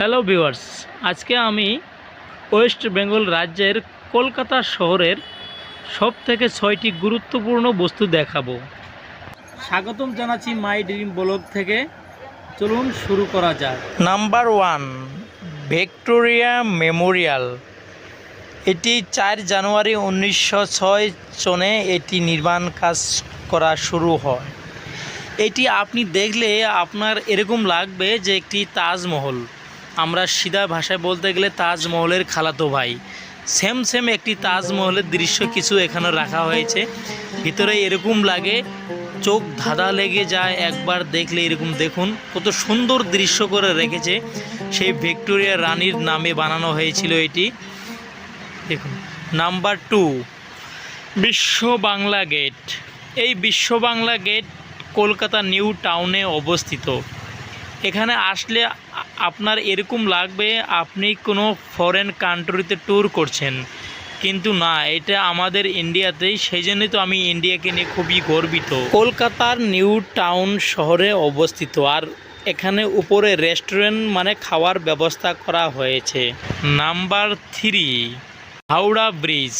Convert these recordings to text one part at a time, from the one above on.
Hello viewers আজকে আমি West Bengal রাজ্যের কলকাতা শহরের সব থেকে ছয়টি গুরুত্বপূর্ণ বস্তু দেখাবো। স্বাগতম জানাচ্ছি মাই ড্রিম ব্লগ থেকে। চলুন শুরু করা যাক। নাম্বার ওয়ান ভিক্টোরিয়া মেমোরিয়াল এটি চার জানুয়ারি উনিশশো ছয় সনে এটি নির্মাণ কাজ করা শুরু হয়। এটি আপনি দেখলে আপনার এরকম লাগবে যে একটি তাজমহল। আমরা সিধা ভাষায় বলতে গেলে তাজমহলের খালাতো ভাই। সেম সেম একটি তাজমহলের দৃশ্য কিছু এখানে রাখা হয়েছে। ভিতরে এরকম লাগে, চোখ ধাঁধা লেগে যায় একবার দেখলে এরকম। দেখুন, কত সুন্দর দৃশ্য করে রেখেছে। সেই ভিক্টোরিয়া রানীর নামে বানানো হয়েছিল এটি। দেখুন, নাম্বার টু, বিশ্ব বাংলা গেট। এই বিশ্ব বাংলা গেট কলকাতা নিউ টাউনে অবস্থিত। এখানে আসলে আপনার এরকম লাগবে, আপনি কোনো ফরেন কান্ট্রিতে ট্যুর করছেন। কিন্তু না, এটা আমাদের ইন্ডিয়াতেই সেই জন্যই তো আমি ইন্ডিয়াকে নিয়ে খুবই গর্বিত। কলকাতার নিউ টাউন শহরে অবস্থিত, আর এখানে উপরে রেস্টুরেন্ট মানে খাওয়ার ব্যবস্থা করা হয়েছে। নাম্বার থ্রি হাওড়া ব্রিজ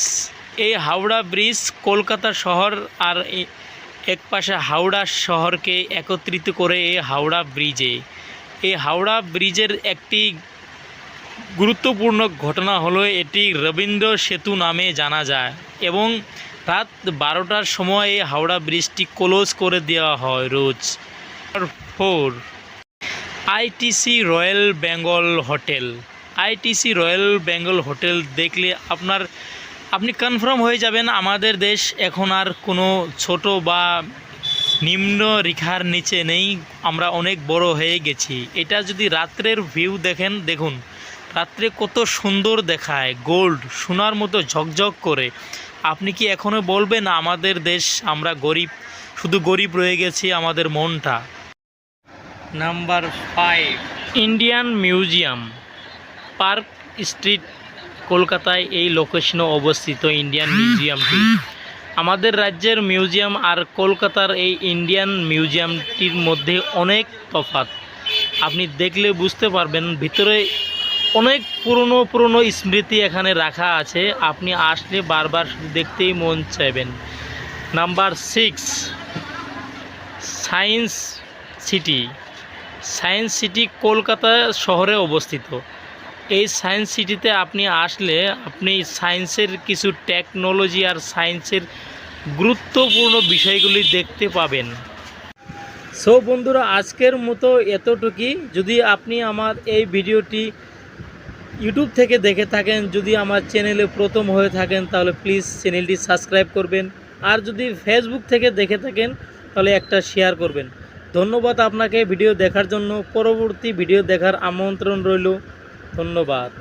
এই হাওড়া ব্রিজ কলকাতা শহর আর এ- এক পাশে হাওড়া শহরকে একত্রিত করে এই হাওড়া ব্রিজে। এই হাওড়া ব্রিজের একটি গুরুত্বপূর্ণ ঘটনা হলো এটি রবীন্দ্র সেতু নামে জানা যায় এবং রাত বারোটার সময় এই হাওড়া ব্রিজটি ক্লোজ করে দেওয়া হয় রোজ। Four ITC Royal Bengal Hotel. ITC Royal Bengal Hotel দেখলে আপনার আপনি কনফার্ম হয়ে যাবেন, আমাদের দেশ এখন আর কোনো ছোট বা নিম্ন রেখার নিচে নেই, আমরা অনেক বড় হয়ে গেছি। এটা যদি রাত্রের ভিউ দেখেন, দেখুন, রাত্রে কত সুন্দর দেখায় গোল্ড সোনার মতো ঝকঝক করে। আপনি কি এখনও বলবেন, আমাদের দেশ, আমরা গরিব, শুধু গরিব রয়ে গেছি আমাদের মনটা? Number five Indian Museum Park Street কলকাতায় এই লোকেশনে অবস্থিত ইন্ডিয়ান মিউজিয়ামটি আমাদের রাজ্যের মিউজিয়াম আর কলকাতার এই ইন্ডিয়ান মিউজিয়ামটির মধ্যে অনেক তফাৎ। আপনি দেখলে বুঝতে পারবেন, ভিতরে অনেক পুরনো পুরনো স্মৃতি এখানে রাখা আছে। আপনি আসলে বারবার দেখতেই মন চাইবেন। Number six Science City Science City Kolkata শহরে অবস্থিত। এই সায়েন্স সিটিতে আপনি আসলে আপনি সায়েন্সের কিছু টেকনোলজি আর সায়েন্সের গুরুত্বপূর্ণ বিষয়গুলি দেখতে পাবেন। সো বন্ধুরা, আজকের মতো এতটুকুই যদি আপনি আমার এই ভিডিওটি ইউটিউব থেকে দেখে থাকেন, যদি আমার চ্যানেলে প্রথম হয়ে থাকেন, তাহলে প্লিজ চ্যানেলটি সাবস্ক্রাইব করবেন। আর যদি ফেসবুক থেকে দেখে থাকেন, তাহলে একটা শেয়ার করবেন। ধন্যবাদ আপনাকে ভিডিও দেখার জন্য। পরবর্তী ভিডিও দেখার আমন্ত্রণ রইল। ধন্যবাদ।